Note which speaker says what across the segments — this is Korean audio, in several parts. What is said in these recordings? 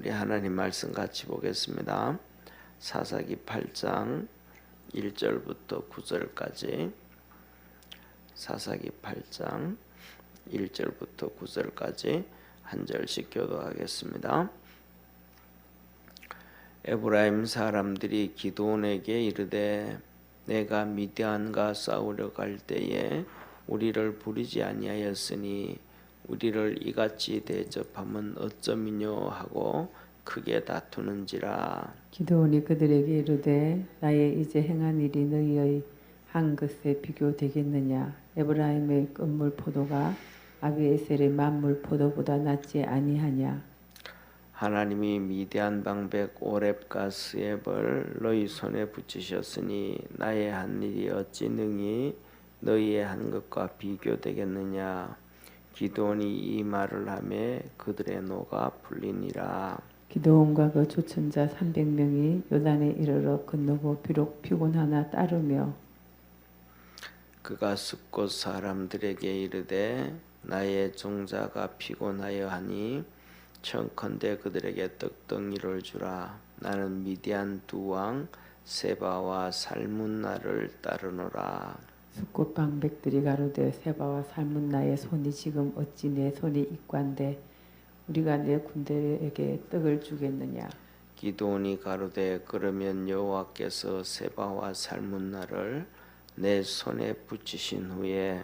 Speaker 1: 우리 하나님 말씀 같이 보겠습니다. 사사기 8장 1절부터 9절까지 사사기 8장 1절부터 9절까지 한 절씩 교도하겠습니다. 에브라임 사람들이 기도원에게 이르되 내가 미디안과 싸우려 갈 때에 우리를 부리지 아니하였으니 우리를 이같이 대접하면 어쩌미뇨 하고 크게 다투는지라.
Speaker 2: 기도원이 그들에게 이르되 나의 이제 행한 일이 너희의 한 것에 비교되겠느냐? 에브라임의 끝물 포도가 아비에셀의 만물 포도보다 낫지 아니하냐?
Speaker 1: 하나님이 미디안 방백 오렙과 스앱을 너희 손에 붙이셨으니 나의 한 일이 어찌 능히 너희의 한 것과 비교되겠느냐 기도원이 이 말을 하매 그들의 노가 풀리니라.
Speaker 2: 기도원과 그 조천자 300명이 요단에 이르러 건너고 비록 피곤하나 따르며
Speaker 1: 그가 숲곳 사람들에게 이르되 나의 종자가 피곤하여 하니 청컨대 그들에게 떡덩이를 주라. 나는 미디안 두 왕 세바와 살문나를 따르노라
Speaker 2: 숲꽃 방백들이 가로되 세바와 삶은 나의 손이 지금 어찌 내 손이 입관데 우리가 내 군대에게 떡을 주겠느냐?
Speaker 1: 기도온이 가로되 그러면 여호와께서 세바와 살문나를 내 손에 붙이신 후에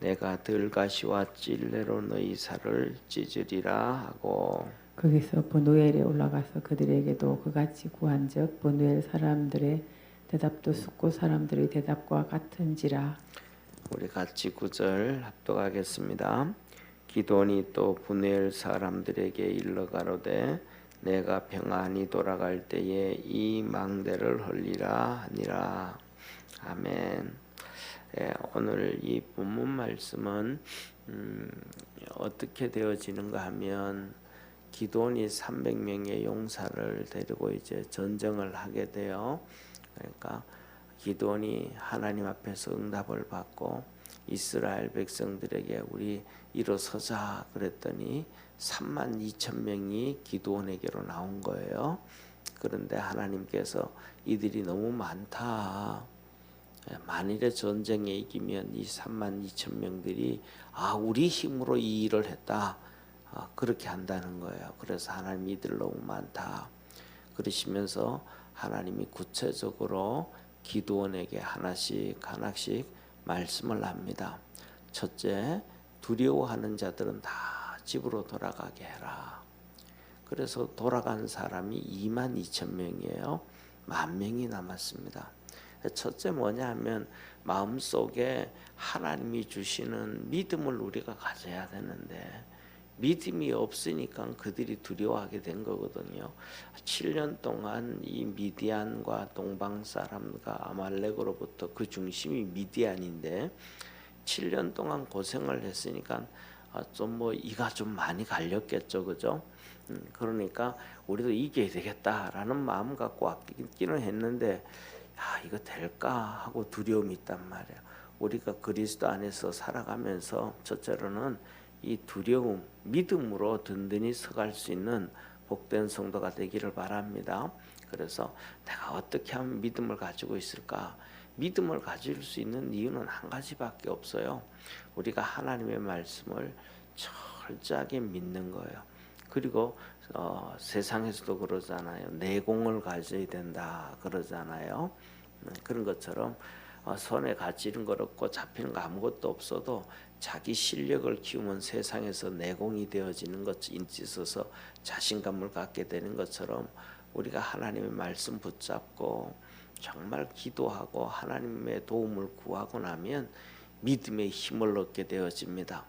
Speaker 1: 내가 들가시와 찔레로 너희 살을 찢으리라 하고
Speaker 2: 거기서 보누엘에 올라가서 그들에게도 그같이 구한즉 보누엘 사람들의 대답도 숫고 사람들의 대답과 같은지라
Speaker 1: 우리 같이 구절 합독하겠습니다. 기도원이 또 분엘 사람들에게 일러 가로되 내가 평안히 돌아갈 때에 이 망대를 헐리라 하니라 아멘. 예, 오늘 이 본문 말씀은 음, 어떻게 되어지는가 하면 기도원이 300명의 용사를 데리고 이제 전쟁을 하게 돼요. 그러니까 기도원이 하나님 앞에서 응답을 받고 이스라엘 백성들에게 우리 일어서자 그랬더니 3만 2천 명이 기도원에게로 나온 거예요. 그런데 하나님께서 이들이 너무 많다. 만일에 전쟁에 이기면 이 3만 2천 명들이 아 우리 힘으로 이 일을 했다. 아, 그렇게 한다는 거예요. 그래서 하나님 이들 너무 많다. 그러시면서 하나님이 구체적으로 기도원에게 하나씩 하나씩 말씀을 합니다. 첫째, 두려워하는 자들은 다 집으로 돌아가게 해라. 그래서 돌아간 사람이 2만 2천 명이에요. 만 명이 남았습니다. 첫째 뭐냐 하면 마음속에 하나님이 주시는 믿음을 우리가 가져야 되는데 믿음이 없으니까 그들이 두려워하게 된 거거든요. 7년 동안 이 미디안과 동방 사람과 아말렉으로부터 그 중심이 미디안인데 7년 동안 고생을 했으니까 아, 좀뭐 이가 좀 많이 갈렸겠죠, 그죠? 음, 그러니까 우리도 이겨야 되겠다라는 마음 갖고 왔기는 했는데 야 이거 될까 하고 두려움이 있단 말이야. 우리가 그리스도 안에서 살아가면서 첫째로는 이 두려움, 믿음으로 든든히 서갈 수 있는 복된 성도가 되기를 바랍니다. 그래서 내가 어떻게 하면 믿음을 가지고 있을까? 믿음을 가질 수 있는 이유는 한 가지밖에 없어요. 우리가 하나님의 말씀을 철저하게 믿는 거예요. 그리고 어, 세상에서도 그러잖아요. 내공을 가져야 된다 그러잖아요. 음, 그런 것처럼 어, 손에 가지는 것 없고 잡히는 거 아무것도 없어도 자기 실력을 키우면 세상에서 내공이 되어지는 것에 있어서 자신감을 갖게 되는 것처럼 우리가 하나님의 말씀 붙잡고 정말 기도하고 하나님의 도움을 구하고 나면 믿음의 힘을 얻게 되어집니다.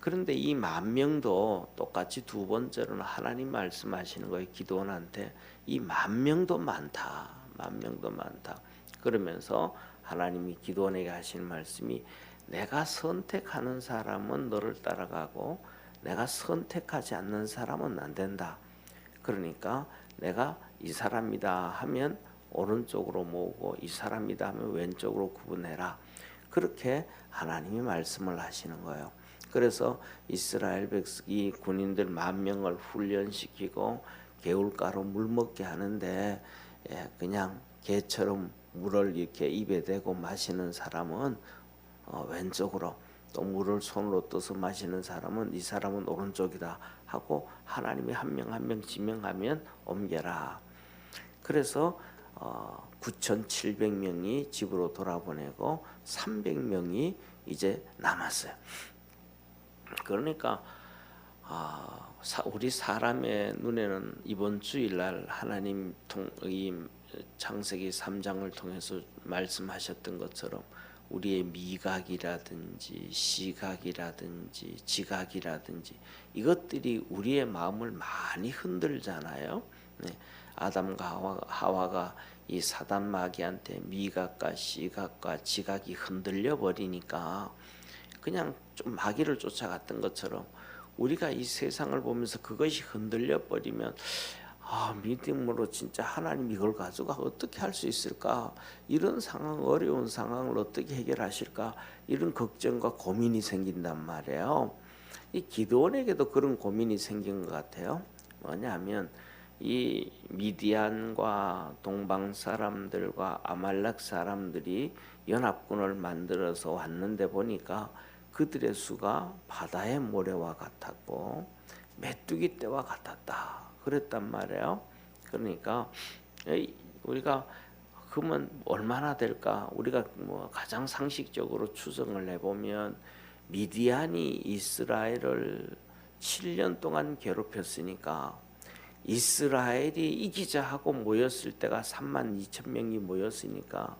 Speaker 1: 그런데 이 만 명도 똑같이 두 번째로는 하나님 말씀하시는 거예요. 기도원한테 이 만 명도 많다. 만 명도 많다. 그러면서 하나님이 기도원에게 하시는 말씀이 내가 선택하는 사람은 너를 따라가고 내가 선택하지 않는 사람은 안 된다. 그러니까 내가 이 사람이다 하면 오른쪽으로 모으고 이 사람이다 하면 왼쪽으로 구분해라. 그렇게 하나님이 말씀을 하시는 거예요. 그래서 이스라엘 백성이 군인들 만 명을 훈련시키고 개울가로 물 먹게 하는데 예, 그냥 개처럼 물을 이렇게 입에 대고 마시는 사람은 어, 왼쪽으로 또 물을 손으로 떠서 마시는 사람은 이 사람은 오른쪽이다 하고 하나님이 한 명 한명 지명하면 옮겨라. 그래서 어, 9,700명이 집으로 돌아보내고 300명이 이제 남았어요. 그러니까 아, 사- 우리 사람의 눈에는 이번 주일날 하나님 통, 이 창세기 3장을 통해서 말씀하셨던 것처럼 우리의 미각이라든지 시각이라든지 지각이라든지 이것들이 우리의 마음을 많이 흔들잖아요. 네. 아담과 하와, 하와가 이 사단 마귀한테 미각과 시각과 지각이 흔들려 버리니까 그냥 좀 마귀를 쫓아갔던 것처럼 우리가 이 세상을 보면서 그것이 흔들려 버리면 아 믿음으로 진짜 하나님 이걸 가지고 어떻게 할 수 있을까 이런 상황 어려운 상황을 어떻게 해결하실까 이런 걱정과 고민이 생긴단 말이에요. 이 기도원에게도 그런 고민이 생긴 것 같아요. 뭐냐면 이 미디안과 동방 사람들과 아말렉 사람들이 연합군을 만들어서 왔는데 보니까 그들의 수가 바다의 모래와 같았고 메뚜기 떼와 같았다. 그랬단 말이에요. 그러니까 우리가 그러면 얼마나 될까? 우리가 뭐 가장 상식적으로 추정을 해보면 미디안이 이스라엘을 7년 동안 괴롭혔으니까 이스라엘이 이기자 하고 모였을 때가 3만 2천 명이 모였으니까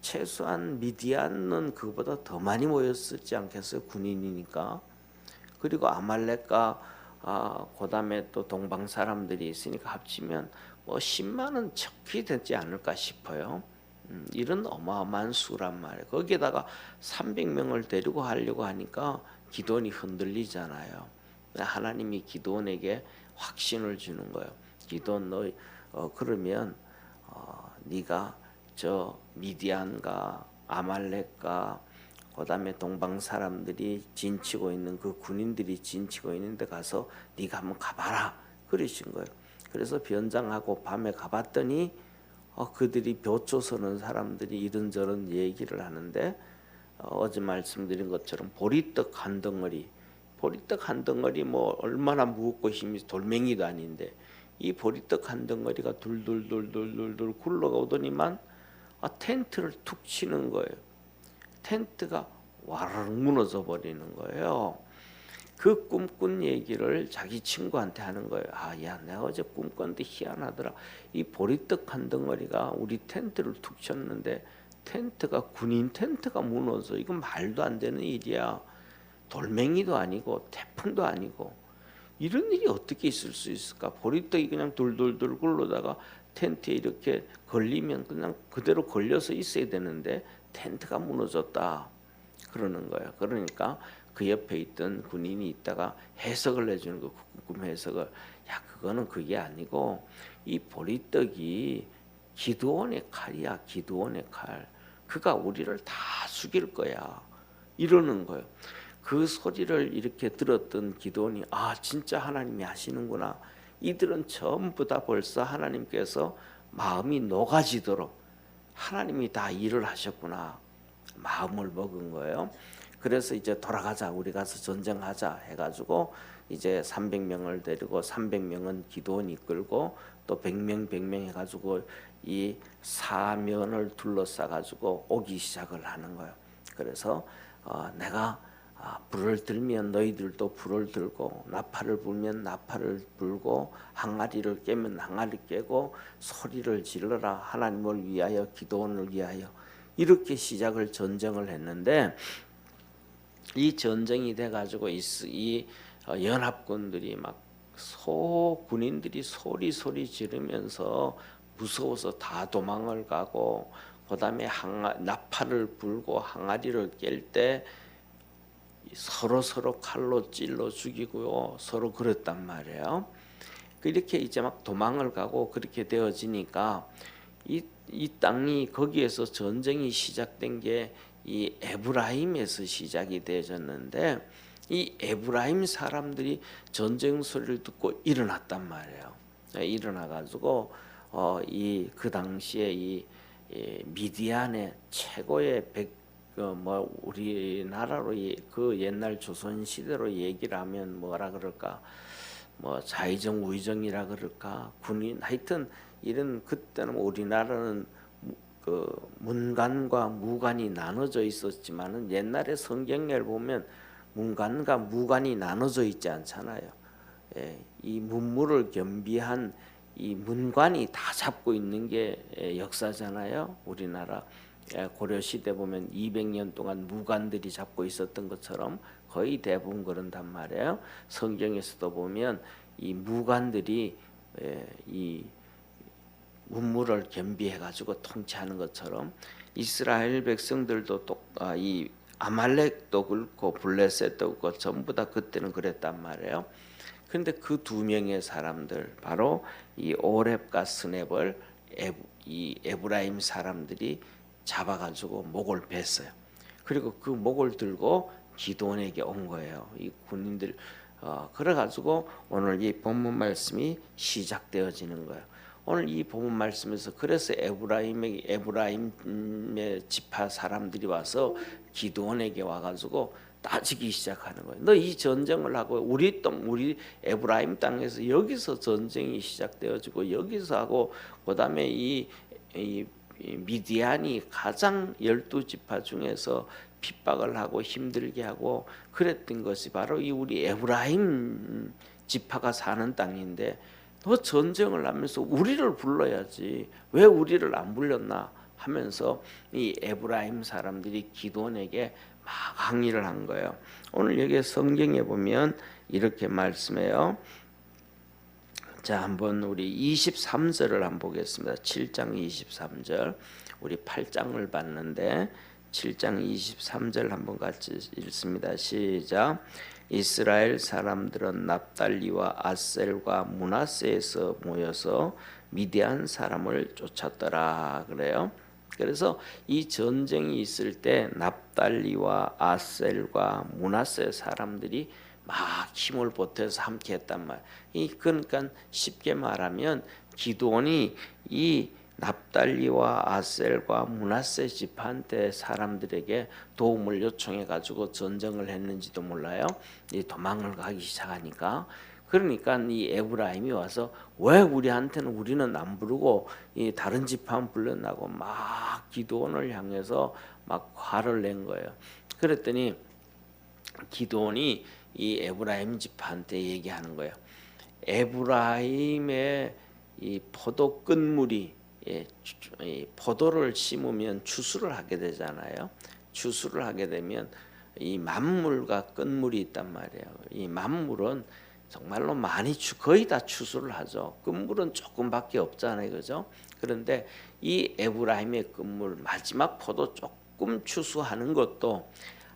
Speaker 1: 최소한 미디안은 그보다 더 많이 모였었지 않겠어요? 군인이니까. 그리고 아말렉과 아, 그다음에 또 동방 사람들이 있으니까 합치면 뭐 10만은 척히 되지 않을까 싶어요. 음, 이런 어마어마한 수란 말이에요. 거기에다가 300명을 데리고 하려고 하니까 기도원이 흔들리잖아요. 하나님이 기도원에게 확신을 주는 거예요. 기도원 너 어, 그러면 어, 네가 저 미디안과 아말렉과 그다음에 동방 사람들이 진치고 있는 그 군인들이 진치고 있는데 가서 네가 한번 가봐라 그러신 거예요. 그래서 변장하고 밤에 가봤더니 어, 그들이 벼초 서는 사람들이 이런저런 얘기를 하는데 어, 어제 말씀드린 것처럼 보리떡 한 덩어리 보리떡 한 덩어리 뭐 얼마나 무겁고 힘이 돌멩이도 아닌데 이 보리떡 한 덩어리가 둘둘둘둘둘둘 굴러오더니만 아, 텐트를 툭 치는 거예요. 텐트가 와르르 무너져 버리는 거예요. 그 꿈꾼 얘기를 자기 친구한테 하는 거예요. 아, 야, 내가 어제 꿈꿨는데 희한하더라. 이 보리떡 한 덩어리가 우리 텐트를 툭 쳤는데 텐트가 군인 텐트가 무너져. 이건 말도 안 되는 일이야. 돌멩이도 아니고 태풍도 아니고 이런 일이 어떻게 있을 수 있을까? 보리떡이 그냥 돌돌돌 굴러다가 텐트에 이렇게 걸리면 그냥 그대로 걸려서 있어야 되는데 텐트가 무너졌다 그러는 거예요. 그러니까 그 옆에 있던 군인이 있다가 해석을 해주는 거 궁금 해석을 야 그거는 그게 아니고 이 보리떡이 기도원의 칼이야 기도원의 칼 그가 우리를 다 죽일 거야 이러는 거예요. 그 소리를 이렇게 들었던 기도원이 아 진짜 하나님이 하시는구나. 이들은 전부 다 벌써 하나님께서 마음이 녹아지도록 하나님이 다 일을 하셨구나. 마음을 먹은 거예요. 그래서 이제 돌아가자 우리 가서 전쟁하자 해가지고 이제 300명을 데리고 300명은 기도원 이끌고 또 100명 100명 해가지고 이 사면을 둘러싸 가지고 오기 시작을 하는 거예요. 그래서 어, 내가 아, 불을 들면 너희들도 불을 들고 나팔을 불면 나팔을 불고 항아리를 깨면 항아리 깨고 소리를 질러라. 하나님을 위하여 기도원을 위하여. 이렇게 시작을 전쟁을 했는데 이 전쟁이 돼 가지고 이, 이 어, 연합군들이 막 소 군인들이 소리 소리 지르면서 무서워서 다 도망을 가고 그다음에 나팔을 불고 항아리를 깰때 서로 서로 칼로 찔러 죽이고요. 서로 그랬단 말이에요. 이렇게 이제 막 도망을 가고 그렇게 되어지니까 이, 이 땅이 거기에서 전쟁이 시작된 게 이 에브라임에서 시작이 되어졌는데 이 에브라임 사람들이 전쟁 소리를 듣고 일어났단 말이에요. 예, 일어나 가지고 어, 이 그 당시에 이, 이 미디안의 최고의 백, 어, 뭐 우리나라로 이- 그 옛날 조선 시대로 얘기를 하면 뭐라 그럴까 뭐 자의정 우의정이라 그럴까 군인 하여튼 이런 그때는 우리나라는 무- 그 문관과 무관이 나눠져 있었지만은 옛날에 성경을 보면 문관과 무관이 나눠져 있지 않잖아요. 예, 이 문물을 겸비한 이 문관이 다 잡고 있는 게 예, 역사잖아요. 우리나라 예, 고려 시대 보면 200년 동안 무관들이 잡고 있었던 것처럼 거의 대부분 그런단 말이에요. 성경에서도 보면 이 무관들이 예, 이 문물을 겸비해 가지고 통치하는 것처럼 이스라엘 백성들도 똑, 아, 이 아말렉도 그렇고 블레셋도 그렇고 전부 다 그때는 그랬단 말이에요. 그런데 그 두 명의 사람들 바로 이 오렙과 스넵을 에, 이 에브라임 사람들이 잡아가지고 목을 뱄어요. 그리고 그 목을 들고 기도원에게 온 거예요. 이 군인들 어, 그래가지고 오늘 이 본문 말씀이 시작되어지는 거예요. 오늘 이 본문 말씀에서 그래서 에브라임의 에브라임의 지파 사람들이 와서 기도원에게 와가지고 따지기 시작하는 거예요. 너 이 전쟁을 하고 우리 땅 우리 에브라임 땅에서 여기서 전쟁이 시작되어지고 여기서 하고 그다음에 이, 이, 이 미디안이 가장 열두 지파 중에서 핍박을 하고 힘들게 하고 그랬던 것이 바로 이 우리 에브라임 지파가 사는 땅인데 너 전쟁을 하면서 우리를 불러야지 왜 우리를 안 불렀나 하면서 이 에브라임 사람들이 기도원에게 막 항의를 한 거예요. 오늘 여기 성경에 보면 이렇게 말씀해요. 자, 한번 우리 23절을 한번 보겠습니다. 7장 23절. 우리 8장을 봤는데 7장 23절 한번 같이 읽습니다. 시작. 이스라엘 사람들은 납달리와 아셀과 문하세에서 모여서 미디안 사람을 쫓았더라 그래요. 그래서 이 전쟁이 있을 때 납달리와 아셀과 문하세 사람들이 막 힘을 보태서 함께 했단 말. 이 그러니까 쉽게 말하면 기도원이 이 납달리와 아셀과 문하세 집한테 사람들에게 도움을 요청해 가지고 전쟁을 했는지도 몰라요. 이 도망을 가기 시작하니까 그러니까 이 에브라임이 와서 왜 우리한테는 우리는 안 부르고 이 다른 집한 불렀나고 막 기도원을 향해서 막 화를 낸 거예요. 그랬더니 기도원이 이 에브라임 집한테 얘기하는 거예요. 에브라임의 이 포도 끝물이 예, 포도를 심으면 추수를 하게 되잖아요. 추수를 하게 되면 이 만물과 끝물이 있단 말이에요. 이 만물은 정말로 많이 추, 거의 다 추수를 하죠. 끝물은 조금밖에 없잖아요, 그죠? 그런데 이 에브라임의 끝물 마지막 포도 조금 추수하는 것도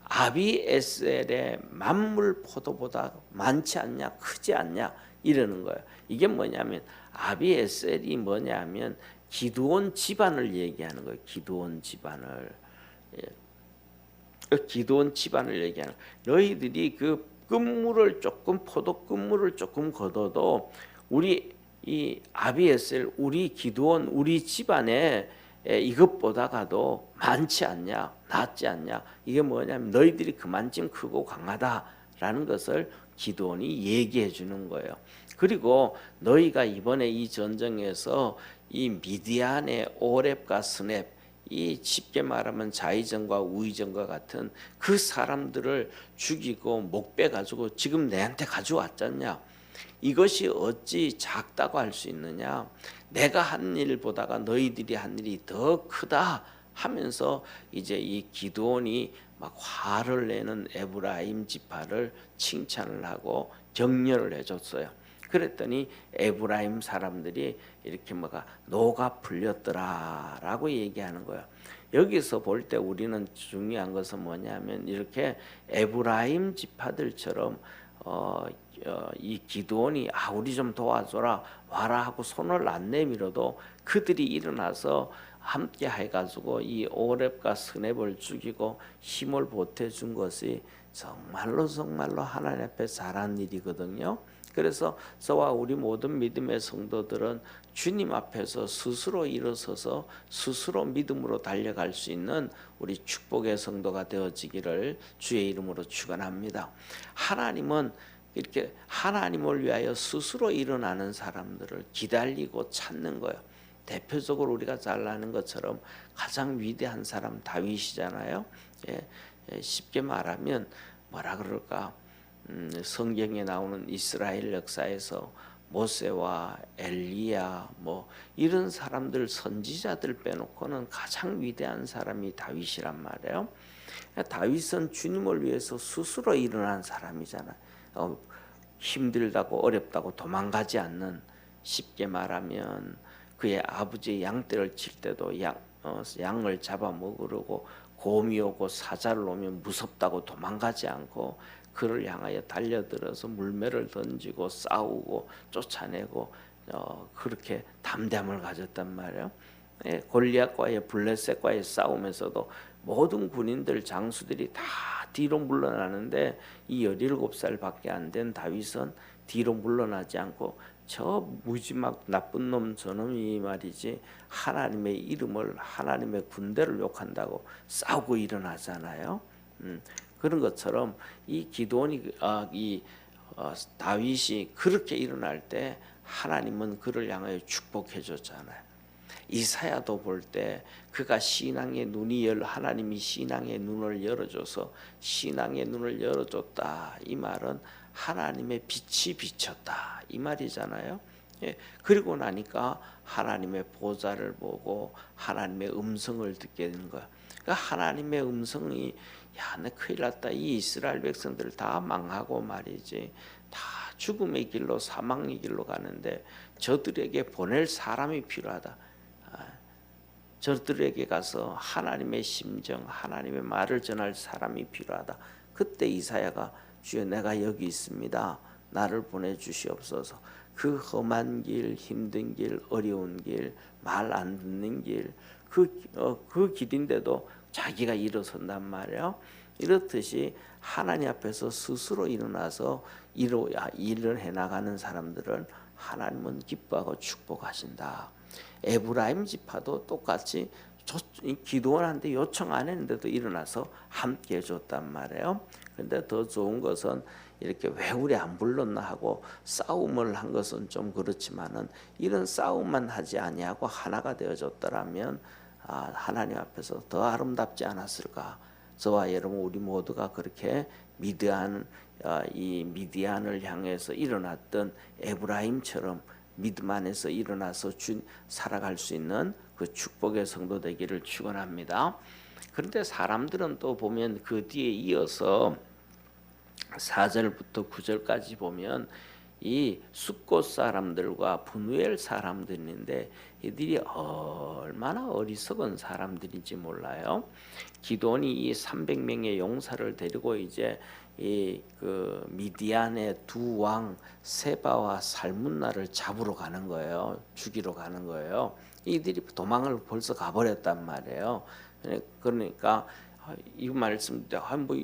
Speaker 1: 아비에셀의 만물 포도보다 많지 않냐, 크지 않냐 이러는 거예요. 이게 뭐냐면 아비에셀이 뭐냐면 기드온 집안을 얘기하는 거예요. 기드온 집안을 예. 그 기드온 집안을 얘기하는. 너희들이 그 끝물을 조금 포도 끝물을 조금 걷어도 우리 이 아비에셀 우리 기드온 우리 집안에 에, 이것보다가도 많지 않냐 낫지 않냐 이게 뭐냐면 너희들이 그만큼 크고 강하다라는 것을 기드온이 얘기해 주는 거예요. 그리고 너희가 이번에 이 전쟁에서 이 미디안의 오렙과 스넵 이 쉽게 말하면 자의정과 우의정과 같은 그 사람들을 죽이고 목빼 가지고 지금 내한테 가져왔잖냐 이것이 어찌 작다고 할 수 있느냐 내가 한 일보다가 너희들이 한 일이 더 크다 하면서 이제 이 기도원이 막 화를 내는 에브라임 지파를 칭찬을 하고 격려를 해줬어요. 그랬더니 에브라임 사람들이 이렇게 뭐가 노가 풀렸더라라고 얘기하는 거예요. 여기서 볼 때 우리는 중요한 것은 뭐냐면 이렇게 에브라임 지파들처럼 어, 어, 이 기도원이 아 우리 좀 도와줘라 와라 하고 손을 안 내밀어도 그들이 일어나서 함께 해가지고 이 오렙과 스넵을 죽이고 힘을 보태준 것이 정말로 정말로 하나님 앞에 잘한 일이거든요. 그래서 저와 우리 모든 믿음의 성도들은 주님 앞에서 스스로 일어서서 스스로 믿음으로 달려갈 수 있는 우리 축복의 성도가 되어지기를 주의 이름으로 축원합니다. 하나님은 이렇게 하나님을 위하여 스스로 일어나는 사람들을 기다리고 찾는 거예요. 대표적으로 우리가 잘 아는 것처럼 가장 위대한 사람 다윗이잖아요. 예, 예, 쉽게 말하면 뭐라 그럴까? 음, 성경에 나오는 이스라엘 역사에서 모세와 엘리야 뭐 이런 사람들 선지자들 빼놓고는 가장 위대한 사람이 다윗이란 말이에요. 다윗은 주님을 위해서 스스로 일어난 사람이잖아요. 어, 힘들다고 어렵다고 도망가지 않는 쉽게 말하면 그의 아버지 양떼를 칠 때도 양, 어, 양을 잡아 먹으려고 곰이 오고 사자를 오면 무섭다고 도망가지 않고 그를 향하여 달려들어서 물매를 던지고 싸우고 쫓아내고 어, 그렇게 담대함을 가졌단 말이에요. 예, 골리앗과의 블레셋과의 싸움에서도 모든 군인들 장수들이 다 뒤로 물러나는데 이 17살밖에 안 된 다윗은 뒤로 물러나지 않고 저 무지막 나쁜 놈 저놈이 말이지 하나님의 이름을 하나님의 군대를 욕한다고 싸우고 일어나잖아요. 음, 그런 것처럼 이 기도원이 아, 이 어, 다윗이 그렇게 일어날 때 하나님은 그를 향하여 축복해 줬잖아요. 이사야도 볼 때 그가 신앙의 눈이 열 하나님이 신앙의 눈을 열어줘서 신앙의 눈을 열어줬다 이 말은 하나님의 빛이 비쳤다 이 말이잖아요. 예, 그리고 나니까 하나님의 보좌를 보고 하나님의 음성을 듣게 되는 거야. 그러니까 하나님의 음성이 야, 내 큰일 났다. 이 이스라엘 백성들 다 망하고 말이지. 다 죽음의 길로 사망의 길로 가는데 저들에게 보낼 사람이 필요하다. 아, 저들에게 가서 하나님의 심정, 하나님의 말을 전할 사람이 필요하다. 그때 이사야가 주여 내가 여기 있습니다. 나를 보내 주시옵소서. 그 험한 길, 힘든 길, 어려운 길, 말 안 듣는 길, 그, 어, 그 길인데도 자기가 일어선단 말이에요. 이렇듯이 하나님 앞에서 스스로 일어나서 일을 해나가는 사람들을 하나님은 기뻐하고 축복하신다. 에브라임 지파도 똑같이 기도원한테 요청 안 했는데도 일어나서 함께 해줬단 말이에요. 근데 더 좋은 것은 이렇게 왜 우리 안 불렀나 하고 싸움을 한 것은 좀 그렇지만은 이런 싸움만 하지 아니하고 하나가 되어줬더라면 아, 하나님 앞에서 더 아름답지 않았을까? 저와 여러분 우리 모두가 그렇게 미디안 아, 이 미디안을 향해서 일어났던 에브라임처럼 믿음 안에서 일어나서 주, 살아갈 수 있는 그 축복의 성도 되기를 축원합니다. 그런데 사람들은 또 보면 그 뒤에 이어서 4절부터 9절까지 보면 이 숫곳 사람들과 분우엘 사람들인데 이들이 얼마나 어리석은 사람들인지 몰라요. 기돈이 이 300명의 용사를 데리고 이제 이 그 미디안의 두 왕 세바와 살문나를 잡으러 가는 거예요. 죽이러 가는 거예요. 이들이 도망을 벌써 가버렸단 말이에요. 그러니까 이 말씀 뭐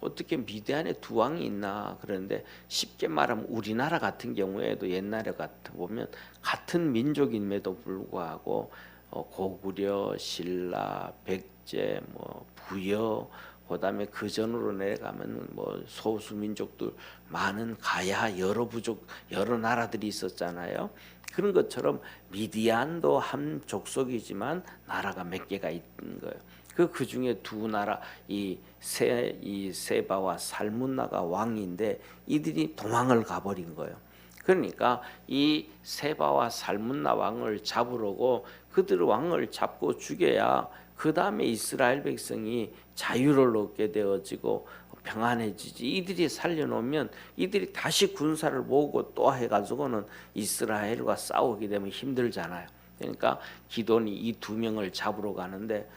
Speaker 1: 어떻게 미디안에 두 왕이 있나 그런데 쉽게 말하면 우리나라 같은 경우에도 옛날에 같아 보면 같은 민족임에도 불구하고 어, 고구려, 신라, 백제, 뭐 부여 그다음에 그 전으로 내려가면 뭐 소수 민족들 많은 가야 여러 부족 여러 나라들이 있었잖아요. 그런 것처럼 미디안도 한 족속이지만 나라가 몇 개가 있는 거예요. 그, 그 중에 두 나라, 이 세, 이 세바와 살문나가 왕인데 이들이 도망을 가버린 거예요. 그러니까 이 세바와 살문나 왕을 잡으려고 그들 왕을 잡고 죽여야 그 다음에 이스라엘 백성이 자유를 얻게 되어지고 평안해지지. 이들이 살려놓으면 이들이 다시 군사를 모으고 또 해가지고는 이스라엘과 싸우게 되면 힘들잖아요. 그러니까 기돈이 이 두 명을 잡으러 가는데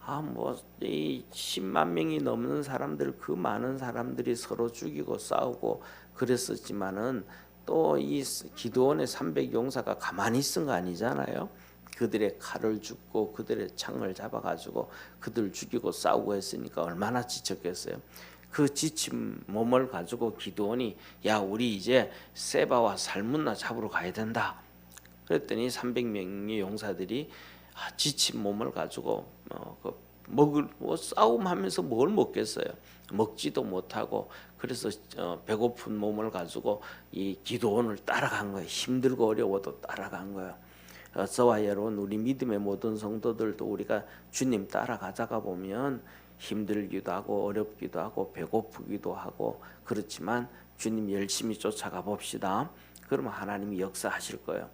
Speaker 1: 아뭐이 10만 명이 넘는 사람들 그 많은 사람들이 서로 죽이고 싸우고 그랬었지만은 또 이 기도원의 300 용사가 가만히 있은 거 아니잖아요. 그들의 칼을 줍고 그들의 창을 잡아 가지고 그들 죽이고 싸우고 했으니까 얼마나 지쳤겠어요. 그 지친 몸을 가지고 기도원이 야 우리 이제 세바와 살문나 잡으러 가야 된다. 그랬더니 300명의 용사들이 아, 지친 몸을 가지고 어, 그 먹을 뭐 싸움하면서 뭘 먹겠어요. 먹지도 못하고 그래서 어, 배고픈 몸을 가지고 이 기도원을 따라간 거예요. 힘들고 어려워도 따라간 거예요. 어, 저와 여러분 우리 믿음의 모든 성도들도 우리가 주님 따라가다가 보면 힘들기도 하고 어렵기도 하고 배고프기도 하고 그렇지만 주님 열심히 쫓아가 봅시다. 그러면 하나님이 역사하실 거예요.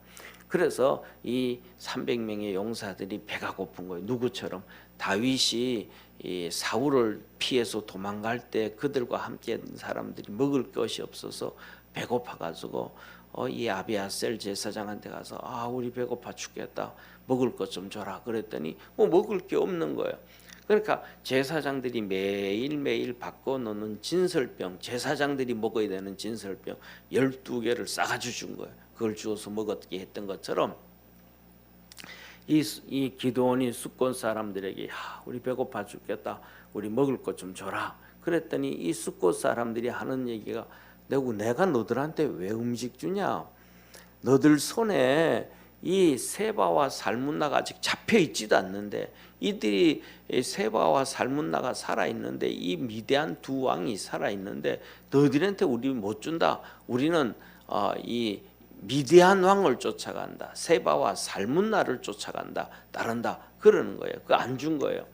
Speaker 1: 그래서 이 300명의 용사들이 배가 고픈 거예요. 누구처럼 다윗이 이 사울을 피해서 도망갈 때 그들과 함께 사람들이 먹을 것이 없어서 배고파 가지고 어, 이 아비아셀 제사장한테 가서 아 우리 배고파 죽겠다 먹을 것 좀 줘라 그랬더니 뭐 먹을 게 없는 거예요. 그러니까 제사장들이 매일 매일 바꿔 놓는 진설병 제사장들이 먹어야 되는 진설병 12개를 싸가지고 준 거예요. 그걸 주어서 먹었게 했던 것처럼 이, 이 기도원이 숫곤 사람들에게 야, 우리 배고파 죽겠다. 우리 먹을 것 좀 줘라. 그랬더니 이 숫곤 사람들이 하는 얘기가 내가 내가 너들한테 왜 음식 주냐? 너들 손에 이 세바와 살문나가 아직 잡혀 있지도 않는데 이들이 이 세바와 살문나가 살아 있는데 이 미대한 두 왕이 살아 있는데 너희들한테 우리 못 준다. 우리는 어, 이 미디안 왕을 쫓아간다. 세바와 살문나를 쫓아간다. 따른다. 그러는 거예요. 그 안 준 거예요.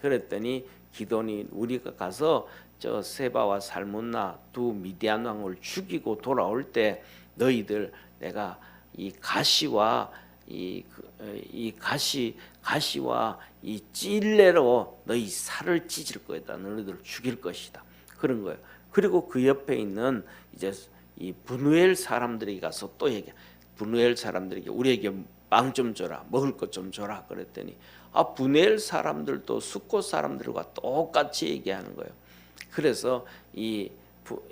Speaker 1: 그랬더니 기돈이 우리가 가서 저 세바와 살문나 두 미디안 왕을 죽이고 돌아올 때 너희들 내가 이 가시와 이, 그, 어, 이 가시 가시와 이 찔레로 너희 살을 찢을 거다. 너희들 죽일 것이다. 그런 거예요. 그리고 그 옆에 있는 이제 이 분우엘 사람들이 가서 또 얘기. 분우엘 사람들에게 우리에게 빵 좀 줘라, 먹을 것 좀 줘라 그랬더니 아 분우엘 사람들도 숙고 사람들과 똑같이 얘기하는 거예요. 그래서 이 부,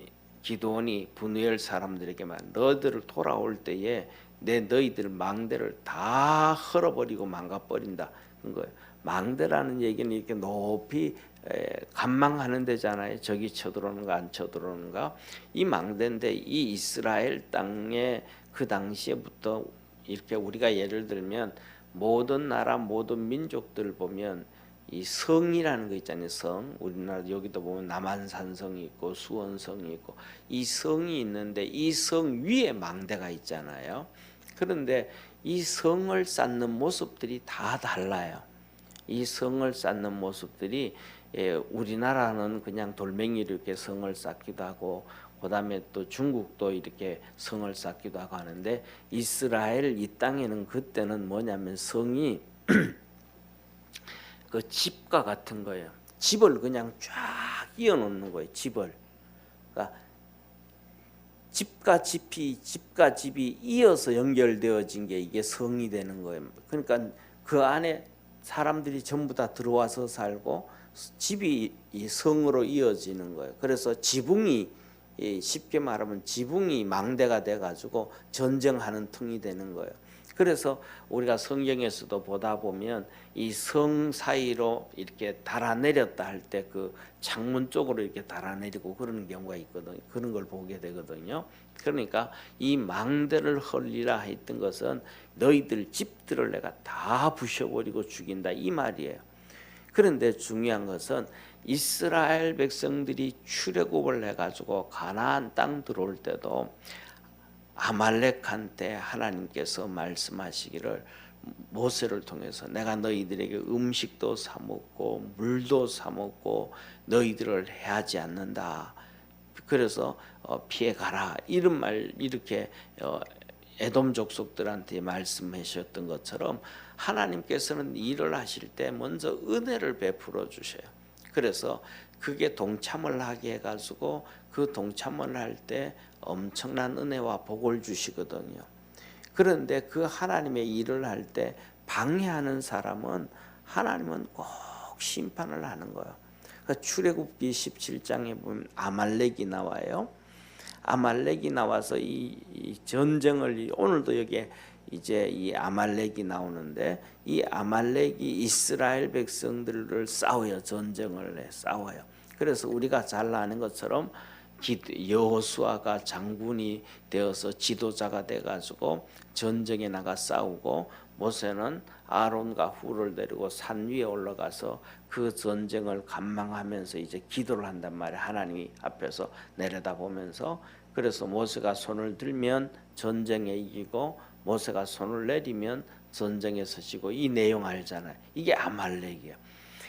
Speaker 1: 기도원이 분우엘 사람들에게만 너희들을 돌아올 때에 내 너희들 망대를 다 헐어버리고 망가버린다 그런 거예요. 망대라는 얘기는 이렇게 높이 에, 간망하는 데잖아요. 저기 쳐들어오는가 안 쳐들어오는가. 이 망대인데 이 이스라엘 땅에 그 당시에부터 이렇게 우리가 예를 들면 모든 나라 모든 민족들 보면 이 성이라는 거 있잖아요. 성. 우리나라 여기도 보면 남한산 성이 있고 수원성이 있고 이 성이 있는데 이 성 위에 망대가 있잖아요. 그런데 이 성을 쌓는 모습들이 다 달라요. 이 성을 쌓는 모습들이 예, 우리나라는 그냥 돌멩이로 이렇게 성을 쌓기도 하고 그다음에 또 중국도 이렇게 성을 쌓기도 하고 하는데 이스라엘 이 땅에는 그때는 뭐냐면 성이 그 집과 같은 거예요. 집을 그냥 쫙 이어 놓는 거예요. 집을. 그러니까 집과 집이 집과 집이 이어서 연결되어진 게 이게 성이 되는 거예요. 그러니까 그 안에 사람들이 전부 다 들어와서 살고 집이 이 성으로 이어지는 거예요. 그래서 지붕이 이 쉽게 말하면 지붕이 망대가 돼 가지고 전쟁하는 틈이 되는 거예요. 그래서 우리가 성경에서도 보다 보면 이 성 사이로 이렇게 달아내렸다 할 때 그 창문 쪽으로 이렇게 달아내리고 그러는 경우가 있거든요. 그런 걸 보게 되거든요. 그러니까 이 망대를 헐리라 했던 것은 너희들 집들을 내가 다 부셔버리고 죽인다 이 말이에요. 그런데 중요한 것은 이스라엘 백성들이 출애굽을 해가지고 가나안 땅 들어올 때도 아말렉한테 하나님께서 말씀하시기를 모세를 통해서 내가 너희들에게 음식도 사 먹고 물도 사 먹고 너희들을 해하지 않는다. 그래서 어, 피해 가라 이런 말 이렇게 어, 에돔 족속들한테 말씀하셨던 것처럼 하나님께서는 일을 하실 때 먼저 은혜를 베풀어 주셔요. 그래서 그게 동참을 하게 해가지고 그 동참을 할 때 엄청난 은혜와 복을 주시거든요. 그런데 그 하나님의 일을 할 때 방해하는 사람은 하나님은 꼭 심판을 하는 거예요. 그러니까 출애굽기 17장에 보면 아말렉이 나와요. 아말렉이 나와서 이, 이 전쟁을 오늘도 여기에 이제 이 아말렉이 나오는데 이 아말렉이 이스라엘 백성들을 싸워요. 전쟁을 해 싸워요. 그래서 우리가 잘 아는 것처럼 여호수아가 장군이 되어서 지도자가 돼 가지고 전쟁에 나가 싸우고 모세는 아론과 후를 데리고 산 위에 올라가서 그 전쟁을 감망하면서 이제 기도를 한단 말이야 하나님 앞에서 내려다보면서. 그래서 모세가 손을 들면 전쟁에 이기고 모세가 손을 내리면 전쟁에서 지고 이 내용 알잖아요. 이게 아말렉이에요.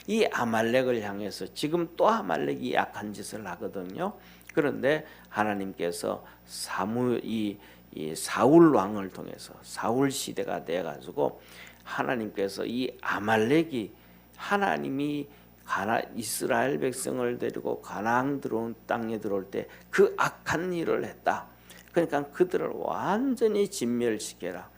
Speaker 1: 이 아말렉을 향해서 지금 또 아말렉이 약한 짓을 하거든요. 그런데 하나님께서 사무 이, 이 사울 왕을 통해서 사울 시대가 돼 가지고 하나님께서 이 아말렉이 하나님이 가나 이스라엘 백성을 데리고 가나안 들어온 땅에 들어올 때 그 악한 일을 했다. 그러니까 그들을 완전히 진멸시켜라.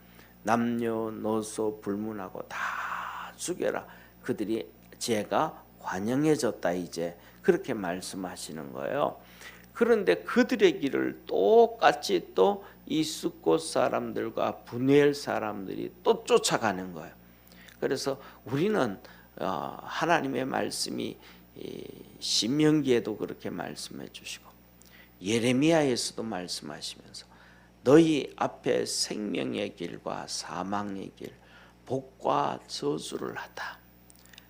Speaker 1: 남녀노소 불문하고 다 죽여라. 그들이 죄가 관영해졌다 이제 그렇게 말씀하시는 거예요. 그런데 그들의 길을 똑같이 또이 숫곳 사람들과 분엘 사람들이 또 쫓아가는 거예요. 그래서 우리는 어, 하나님의 말씀이 신명기에도 그렇게 말씀해 주시고 예레미야에서도 말씀하시면서 너희 앞에 생명의 길과 사망의 길, 복과 저주를 하다.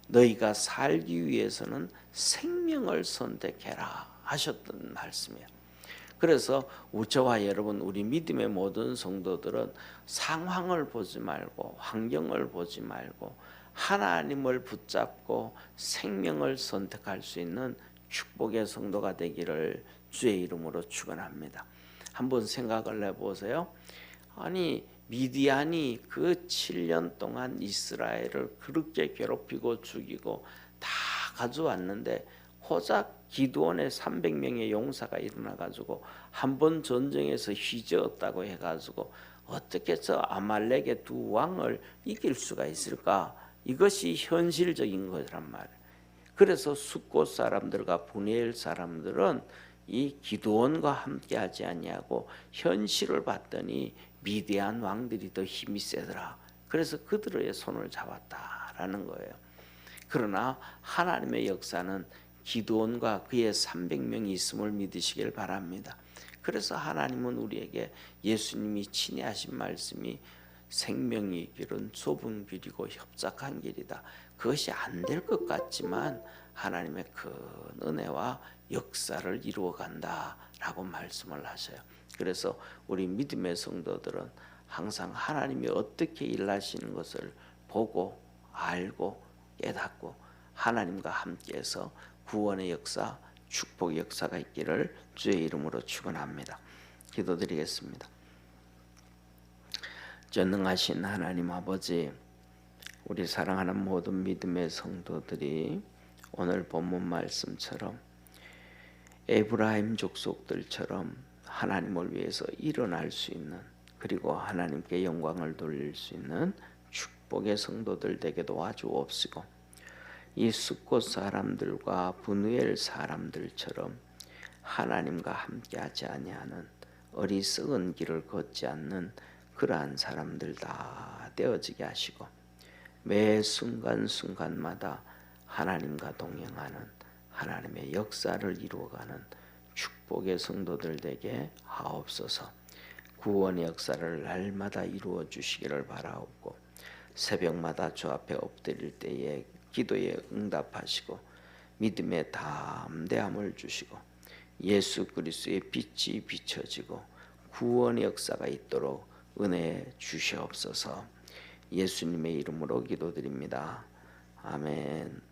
Speaker 1: 너희가 살기 위해서는 생명을 선택해라 하셨던 말씀이에요. 그래서 저와 여러분 우리 믿음의 모든 성도들은 상황을 보지 말고 환경을 보지 말고 하나님을 붙잡고 생명을 선택할 수 있는 축복의 성도가 되기를 주의 이름으로 축원합니다. 한번 생각을 해보세요. 아니 미디안이 그 7년 동안 이스라엘을 그렇게 괴롭히고 죽이고 다 가져왔는데 호작 기도원에 300명의 용사가 일어나 가지고 한 번 전쟁에서 휘저었다고 해 가지고 어떻게 저 아말렉의 두 왕을 이길 수가 있을까? 이것이 현실적인 거란 말이에요. 그래서 숫곳 사람들과 분해일 사람들은 이 기도원과 함께 하지 아니하고 현실을 봤더니 미디안 왕들이 더 힘이 세더라. 그래서 그들의 손을 잡았다라는 거예요. 그러나 하나님의 역사는 기도원과 그의 300명이 있음을 믿으시길 바랍니다. 그래서 하나님은 우리에게 예수님이 친히 하신 말씀이 생명의 길은 좁은 길이고 협착한 길이다. 그것이 안 될 것 같지만 하나님의 큰 은혜와 역사를 이루어 간다라고 말씀을 하셔요. 그래서 우리 믿음의 성도들은 항상 하나님이 어떻게 일하시는 것을 보고 알고 깨닫고 하나님과 함께해서 구원의 역사, 축복의 역사가 있기를 주의 이름으로 축원합니다. 기도드리겠습니다. 전능하신 하나님 아버지, 우리 사랑하는 모든 믿음의 성도들이 오늘 본문 말씀처럼 에브라임 족속들처럼 하나님을 위해서 일어날 수 있는 그리고 하나님께 영광을 돌릴 수 있는 축복의 성도들 되게 도와주옵시고 이 숫곳 사람들과 분우엘 사람들처럼 하나님과 함께하지 아니하는 어리석은 길을 걷지 않는 그러한 사람들 다 되어지게 하시고 매 순간순간마다 하나님과 동행하는 하나님의 역사를 이루어가는 축복의 성도들 되게 하옵소서. 구원의 역사를 날마다 이루어 주시기를 바라옵고 새벽마다 주 앞에 엎드릴 때에 기도에 응답하시고 믿음의 담대함을 주시고 예수 그리스도의 빛이 비춰지고 구원의 역사가 있도록 은혜 주시옵소서. 예수님의 이름으로 기도드립니다. 아멘.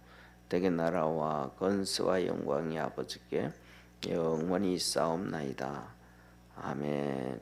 Speaker 1: 대개 나라와 건스와 영광이 아버지께 영원히 싸움나이다. 아멘